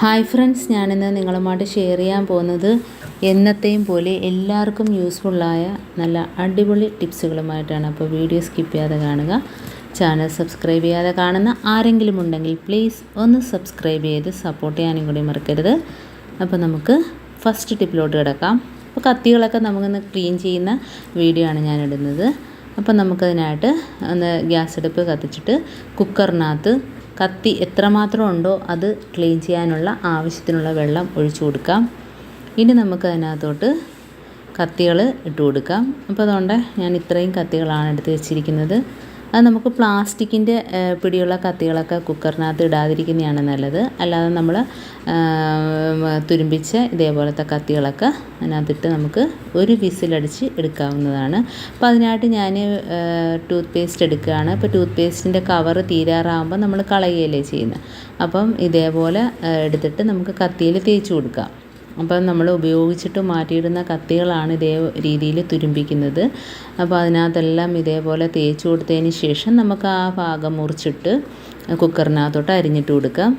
Hi friends ഞാനിന്ന് നിങ്ങളുമായിട്ട് share ചെയ്യാൻ പോകുന്നത് എന്നത്തെയും പോലെ എല്ലാവർക്കും യൂസ്ഫുള്ളായ നല്ല അടിപൊളി ടിപ്സുകളുമായിട്ടാണ്. അപ്പോൾ വീഡിയോ സ്കിപ്പ് ചെയ്യാതെ കാണുക ചാനൽ സബ്സ്ക്രൈബ് ചെയ്യാതെ കാണുന്ന ആരെങ്കിലും ഉണ്ടെങ്കിൽ പ്ലീസ് ഒന്ന് സബ്സ്ക്രൈബ് ചെയ്ത് സപ്പോർട്ട് ചെയ്യാനും കൂടി മറക്കരുത്. അപ്പോൾ നമുക്ക് ഫസ്റ്റ് ടിപ്പിലോട്ട് കിടക്കാം. അപ്പോൾ കത്തികളൊക്കെ നമുക്കൊന്ന് ക്ലീൻ ചെയ്യുന്ന വീഡിയോ ആണ് ഞാൻ ഇടുന്നത് അപ്പോൾ നമുക്കതിനായിട്ട് ഒന്ന് ഗ്യാസ് അടുപ്പ് കത്തിച്ചിട്ട് കുക്കറിനകത്ത് കത്തി എത്രമാത്രം ഉണ്ടോ അത് ക്ലീൻ ചെയ്യാനുള്ള ആവശ്യത്തിനുള്ള വെള്ളം ഒഴിച്ചു കൊടുക്കാം. ഇനി നമുക്ക് അതിനകത്തോട്ട് കത്തികൾ ഇട്ട് കൊടുക്കാം. അപ്പോൾ അതുകൊണ്ട് ഞാൻ ഇത്രയും കത്തികളാണ് എടുത്ത് വെച്ചിരിക്കുന്നത്. അത് നമുക്ക് പ്ലാസ്റ്റിക്കിന്റെ പിടിയുള്ള കത്തികളൊക്കെ കുക്കറിനകത്ത് ഇടാതിരിക്കുന്നതാണ് നല്ലത്. അല്ലാതെ നമ്മൾ തുരുമ്പിച്ച ഇതേപോലത്തെ കത്തികളൊക്കെ അതിനകത്തിട്ട് നമുക്ക് ഒരു വിസിലടിച്ച് എടുക്കാവുന്നതാണ്. അപ്പോൾ അതിനായിട്ട് ഞാൻ ടൂത്ത് പേസ്റ്റ് എടുക്കുകയാണ്. അപ്പോൾ ടൂത്ത് പേസ്റ്റിന്റെ കവർ തീരാറാകുമ്പോൾ നമ്മൾ കളയുകയല്ലേ ചെയ്യുന്നത്. അപ്പം ഇതേപോലെ എടുത്തിട്ട് നമുക്ക് കത്തിയിൽ തേച്ച് കൊടുക്കാം. അപ്പം നമ്മൾ ഉപയോഗിച്ചിട്ട് മാറ്റിയിടുന്ന കത്തികളാണ് ഇതേ രീതിയിൽ തുരുമ്പിക്കുന്നത്. അപ്പോൾ അതിനകത്തെല്ലാം ഇതേപോലെ തേച്ച് കൊടുത്തതിന് ശേഷം നമുക്ക് ആ ഭാഗം മുറിച്ചിട്ട് കുക്കറിനകത്തോട്ട് അരിഞ്ഞിട്ട് കൊടുക്കാം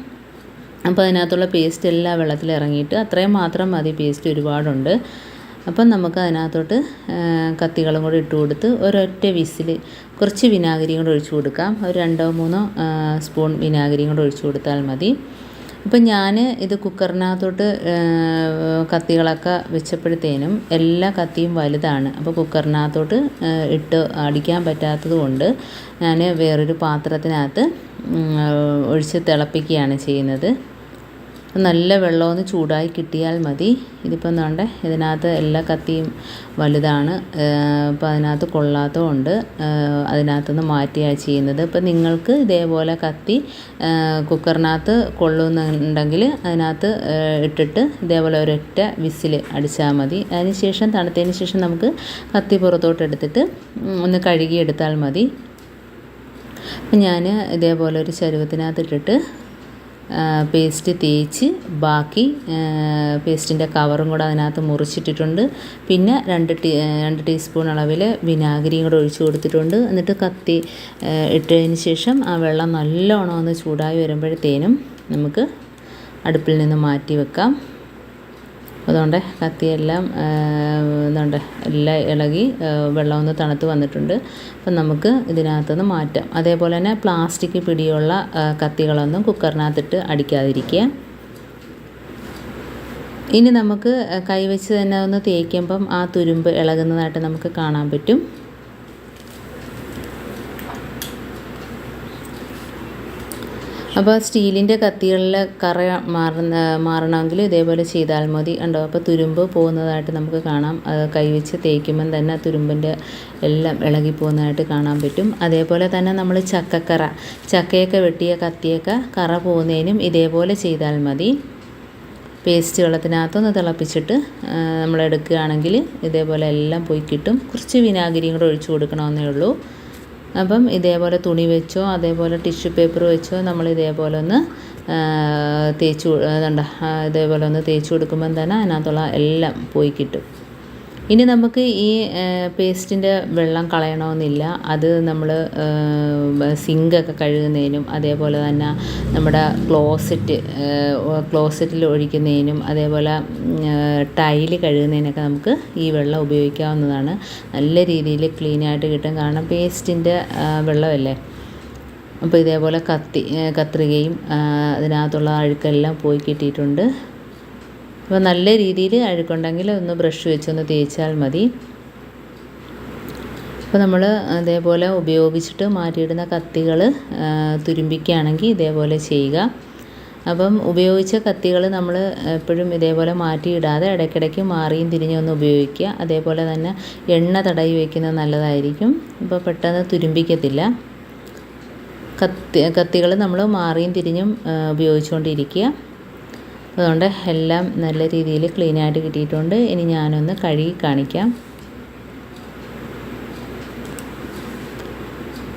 അപ്പോൾ അതിനകത്തുള്ള പേസ്റ്റ് എല്ലാം വെള്ളത്തിൽ ഇറങ്ങിയിട്ട് അത്രയും മാത്രം മതി. പേസ്റ്റ് ഒരുപാടുണ്ട്. അപ്പം നമുക്ക് അതിനകത്തോട്ട് കത്തികളും കൂടി ഇട്ട് കൊടുത്ത് ഒരൊറ്റ വിസിൽ കുറച്ച് വിനാഗിരിയും കൂടെ ഒഴിച്ചു കൊടുക്കാം. ഒരു രണ്ടോ മൂന്നോ സ്പൂൺ വിനാഗിരിയും കൂടെ ഒഴിച്ചു കൊടുത്താൽ മതി. ഇപ്പം ഞാൻ ഇത് കുക്കറിനകത്തോട്ട് കത്തികളൊക്കെ വെച്ചപ്പോഴത്തേനും എല്ലാ കത്തിയും വലുതാണ്. അപ്പോൾ കുക്കറിനകത്തോട്ട് ഇട്ട് അടിക്കാൻ പറ്റാത്തത് കൊണ്ട് ഞാൻ വേറൊരു പാത്രത്തിനകത്ത് ഒഴിച്ച് തിളപ്പിക്കുകയാണ് ചെയ്യുന്നത്. നല്ല വെള്ളമൊന്ന് ചൂടായി കിട്ടിയാൽ മതി. ഇതിപ്പം വേണ്ട ഇതിനകത്ത് എല്ലാ കത്തിയും വലുതാണ്. അപ്പം അതിനകത്ത് കൊള്ളാത്തതും ഉണ്ട്. അതിനകത്തുനിന്ന് മാറ്റിയാണ് ചെയ്യുന്നത്. ഇപ്പം നിങ്ങൾക്ക് ഇതേപോലെ കത്തി കുക്കറിനകത്ത് കൊള്ളുന്നുണ്ടെങ്കിൽ അതിനകത്ത് ഇട്ടിട്ട് ഇതേപോലെ ഒരൊറ്റ വിസിൽ അടിച്ചാൽ മതി. അതിന് ശേഷം തണുത്തതിന് ശേഷം നമുക്ക് കത്തി പുറത്തോട്ട് എടുത്തിട്ട് ഒന്ന് കഴുകിയെടുത്താൽ മതി. അപ്പം ഞാൻ ഇതേപോലെ ഒരു ചരുവത്തിനകത്ത് ഇട്ടിട്ട് പേസ്റ്റ് തേച്ച് ബാക്കി പേസ്റ്റിന്റെ കവറും കൂടെ അതിനകത്ത് മുറിച്ചിട്ടിട്ടുണ്ട്. പിന്നെ രണ്ട് ടീ രണ്ട് ടീസ്പൂൺ അളവിൽ വിനാഗിരിയും കൂടെ ഒഴിച്ച് കൊടുത്തിട്ടുണ്ട്. എന്നിട്ട് കത്തി ഇട്ടതിന് ശേഷം ആ വെള്ളം നല്ലോണം ഒന്ന് ചൂടായി വരുമ്പോഴത്തേനും നമുക്ക് അടുപ്പിൽ നിന്ന് മാറ്റി വെക്കാം. അതുകൊണ്ട് കത്തിയെല്ലാം എന്തുണ്ട് എല്ലാം ഇളകി വെള്ളം ഒന്ന് തണുത്ത് വന്നിട്ടുണ്ട്. അപ്പം നമുക്ക് ഇതിനകത്തുനിന്ന് മാറ്റാം. അതേപോലെ തന്നെ പ്ലാസ്റ്റിക് പിടിയുള്ള കത്തികളൊന്നും കുക്കറിനകത്തിട്ട് അടിക്കാതിരിക്കുക. ഇനി നമുക്ക് കൈവച്ച് തന്നെ ഒന്ന് തേക്കുമ്പം ആ തുരുമ്പ് ഇളകുന്നതായിട്ട് നമുക്ക് കാണാൻ പറ്റും. അപ്പോൾ സ്റ്റീലിന്റെ കത്തികളിൽ കറ മാറുന്ന മാറണമെങ്കിൽ ഇതേപോലെ ചെയ്താൽ മതി ഉണ്ടോ അപ്പോൾ തുരുമ്പ് പോകുന്നതായിട്ട് നമുക്ക് കാണാം. കൈവച്ച് തേക്കുമ്പം തന്നെ തുരുമ്പിന്റെ എല്ലാം ഇളകി പോകുന്നതായിട്ട് കാണാൻ പറ്റും. അതേപോലെ തന്നെ നമ്മൾ ചക്കക്കറ ചക്കയൊക്കെ വെട്ടിയ കത്തിയൊക്കെ കറ പോകുന്നതിനും ഇതേപോലെ ചെയ്താൽ മതി. പേസ്റ്റ് വെള്ളത്തിനകത്തൊന്ന് തിളപ്പിച്ചിട്ട് നമ്മൾ എടുക്കുകയാണെങ്കിൽ ഇതേപോലെ എല്ലാം പോയി കിട്ടും. കുറച്ച് വിനാഗിരിയും കൂടെ ഒഴിച്ചു കൊടുക്കണമെന്നേ ഉള്ളൂ. അപ്പം ഇതേപോലെ തുണി വെച്ചോ അതേപോലെ ടിഷ്യൂ പേപ്പർ വെച്ചോ നമ്മൾ ഇതേപോലെ ഒന്ന് തേച്ച് ഇതേപോലെ ഒന്ന് തേച്ച് കൊടുക്കുമ്പം തന്നെ അതിനകത്തുള്ള എല്ലാം പോയി കിട്ടും. ഇനി നമുക്ക് ഈ പേസ്റ്റിന്റെ വെള്ളം കളയണമെന്നില്ല. അത് നമ്മൾ സിങ്കൊക്കെ കഴുകുന്നതിനും അതേപോലെ തന്നെ നമ്മുടെ ക്ലോസറ്റ് ക്ലോസറ്റിൽ ഒഴിക്കുന്നതിനും അതേപോലെ ടൈൽ കഴുകുന്നതിനൊക്കെ നമുക്ക് ഈ വെള്ളം ഉപയോഗിക്കാവുന്നതാണ്. നല്ല രീതിയിൽ ക്ലീനായിട്ട് കിട്ടും. കാരണം പേസ്റ്റിന്റെ വെള്ളമല്ലേ? അപ്പോൾ ഇതേപോലെ കത്തി കത്രികയും അതിനകത്തുള്ള അഴുക്കെല്ലാം പോയി കിട്ടിയിട്ടുണ്ട്. അപ്പോൾ നല്ല രീതിയിൽ അഴുക്കുണ്ടെങ്കിൽ ഒന്ന് ബ്രഷ് വെച്ചൊന്ന് തേച്ചാൽ മതി. അപ്പോൾ നമ്മൾ അതേപോലെ ഉപയോഗിച്ചിട്ട് മാറ്റിയിടുന്ന കത്തികൾ തുരുമ്പിക്കുകയാണെങ്കിൽ ഇതേപോലെ ചെയ്യുക. അപ്പം ഉപയോഗിച്ച കത്തികൾ നമ്മൾ എപ്പോഴും ഇതേപോലെ മാറ്റിയിടാതെ ഇടയ്ക്കിടയ്ക്ക് മാറിയും തിരിഞ്ഞും ഒന്ന് ഉപയോഗിക്കുക. അതേപോലെ തന്നെ എണ്ണ തടയി വയ്ക്കുന്നത് നല്ലതായിരിക്കും. ഇപ്പോൾ പെട്ടെന്ന് തുരുമ്പിക്കത്തില്ല. കത്തി കത്തികൾ നമ്മൾ മാറിയും തിരിഞ്ഞും ഉപയോഗിച്ചുകൊണ്ടിരിക്കുക. അതുകൊണ്ട് എല്ലാം നല്ല രീതിയിൽ ക്ലീനായിട്ട് കിട്ടിയിട്ടുണ്ട്. ഇനി ഞാനൊന്ന് കഴുകി കാണിക്കാം.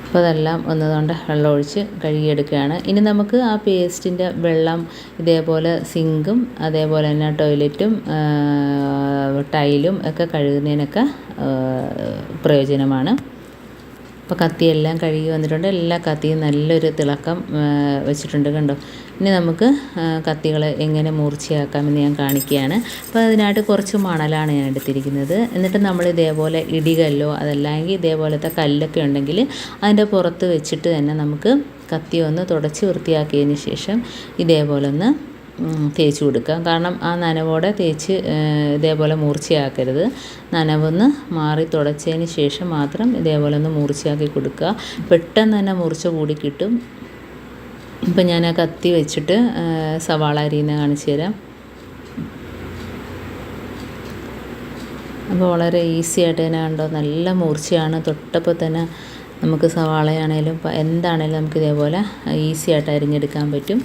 അപ്പോൾ അതെല്ലാം ഒന്നതുകൊണ്ട് വെള്ളം ഒഴിച്ച് കഴുകിയെടുക്കുകയാണ്. ഇനി നമുക്ക് ആ പേസ്റ്റിന്റെ വെള്ളം ഇതേപോലെ സിങ്കും അതേപോലെ തന്നെ ടോയ്ലറ്റും ടൈലും ഒക്കെ കഴുകുന്നതിനൊക്കെ പ്രയോജനമാണ്. അപ്പോൾ കത്തിയെല്ലാം കഴുകി വന്നിട്ടുണ്ട്. എല്ലാ കത്തിയും നല്ലൊരു തിളക്കം വെച്ചിട്ടുണ്ട് കണ്ടോ? ഇനി നമുക്ക് കത്തികൾ എങ്ങനെ മൂർച്ചയാക്കാമെന്ന് ഞാൻ കാണിക്കുകയാണ്. അപ്പോൾ അതിനായിട്ട് കുറച്ച് മണലാണ് ഞാൻ എടുത്തിരിക്കുന്നത്. എന്നിട്ട് നമ്മൾ ഇതേപോലെ ഇടികല്ലോ അതല്ലെങ്കിൽ ഇതേപോലത്തെ കല്ലൊക്കെ ഉണ്ടെങ്കിൽ അതിന്റെ പുറത്ത് വെച്ചിട്ട് തന്നെ നമുക്ക് കത്തി ഒന്ന് തുടച്ച് വൃത്തിയാക്കിയതിന് ശേഷം ഇതേപോലെ ഒന്ന് തേച്ച് കൊടുക്കാം കാരണം ആ നനവോടെ തേച്ച് ഇതേപോലെ മൂർച്ചയാക്കരുത്. നനവൊന്ന് മാറി തുടച്ചതിന് ശേഷം മാത്രം ഇതേപോലെ ഒന്ന് മൂർച്ചയാക്കി കൊടുക്കുക. പെട്ടെന്ന് തന്നെ മൂർച്ച കൂടി കിട്ടും. ഇപ്പം ഞാൻ ആ കത്തി വെച്ചിട്ട് സവാള അരിയുന്ന കാണിച്ചു തരാം. അപ്പോൾ വളരെ ഈസി ആയിട്ട് തന്നെ കണ്ടോ? നല്ല മൂർച്ചയാണ്. തൊട്ടപ്പോൾ തന്നെ നമുക്ക് സവാളയാണേലും എന്താണേലും നമുക്ക് ഇതേപോലെ ഈസി ആയിട്ട് അരിഞ്ഞെടുക്കാൻ പറ്റും.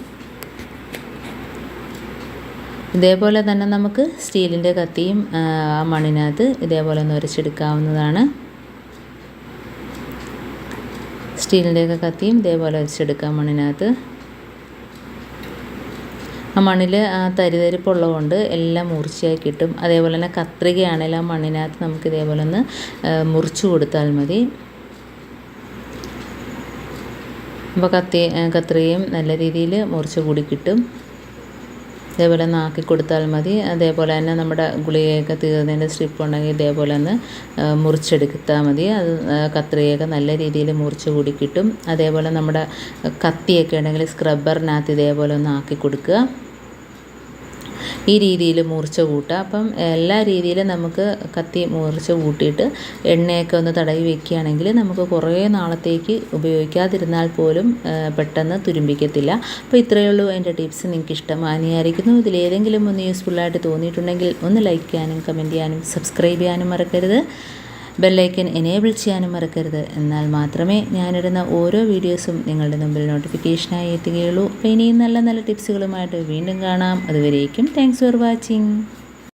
ഇതേപോലെ തന്നെ നമുക്ക് സ്റ്റീലിന്റെ കത്തിയും ആ മണ്ണിനകത്ത് ഇതേപോലെ ഒന്ന് ഉരച്ചെടുക്കാവുന്നതാണ് സ്റ്റീലിന്റെയൊക്കെ കത്തിയും ഇതേപോലെ ഉരച്ചെടുക്കാം മണ്ണിനകത്ത്. ആ മണ്ണിൽ ആ തരിതരിപ്പുള്ളതുകൊണ്ട് എല്ലാം മുറിച്ചായി കിട്ടും. അതേപോലെ തന്നെ കത്രികയാണെങ്കിൽ ആ മണ്ണിനകത്ത് നമുക്ക് ഇതേപോലെ ഒന്ന് മുറിച്ചു കൊടുത്താൽ മതി. അപ്പോൾ കത്തി കത്രികയും നല്ല രീതിയിൽ മുറിച്ച് കൂടി കിട്ടും. ഇതേപോലെ ഒന്ന് ആക്കി കൊടുത്താൽ മതി. അതേപോലെ തന്നെ നമ്മുടെ ഗുളികയൊക്കെ തീർന്നതിന്റെ സ്ട്രിപ്പ് ഉണ്ടെങ്കിൽ ഇതേപോലെ ഒന്ന് മുറിച്ചെടുത്താൽ മതി. അത് കത്രികയൊക്കെ നല്ല രീതിയിൽ മുറിച്ച് കൂടി കിട്ടും. അതേപോലെ നമ്മുടെ കത്തിയൊക്കെ ഉണ്ടെങ്കിൽ സ്ക്രബ്ബറിനകത്ത് ഇതേപോലെ ഒന്ന് ആക്കി കൊടുക്കുക. ഈ രീതിയിൽ മൂർച്ച കൂട്ടുക. അപ്പം എല്ലാ രീതിയിലും നമുക്ക് കത്തി മൂർച്ച കൂട്ടിയിട്ട് എണ്ണയൊക്കെ ഒന്ന് തടവി വെക്കുകയാണെങ്കിൽ നമുക്ക് കുറേ നാളത്തേക്ക് ഉപയോഗിക്കാതിരുന്നാൽ പോലും പെട്ടെന്ന് തുരുമ്പിക്കത്തില്ല. അപ്പോൾ ഇത്രയേ ഉള്ളൂ എന്റെ ടിപ്സ്. നിങ്ങൾക്ക് ഇഷ്ടമാനിയായിരിക്കുന്നു ഇതിലേതെങ്കിലും ഒന്ന് യൂസ്ഫുള്ളായിട്ട് തോന്നിയിട്ടുണ്ടെങ്കിൽ ഒന്ന് ലൈക്ക് ചെയ്യാനും കമന്റ് ചെയ്യാനും സബ്സ്ക്രൈബ് ചെയ്യാനും മറക്കരുത്. ബെല്ലൈക്കൻ എനേബിൾ ചെയ്യാനും മറക്കരുത്. എന്നാൽ മാത്രമേ ഞാനിടുന്ന ഓരോ വീഡിയോസും നിങ്ങളുടെ മുമ്പിൽ നോട്ടിഫിക്കേഷനായി എത്തുകയുള്ളൂ. അപ്പോൾ ഇനിയും നല്ല നല്ല ടിപ്സുകളുമായിട്ട് വീണ്ടും കാണാം. അതുവരേക്കും താങ്ക്സ് ഫോർ വാച്ചിങ്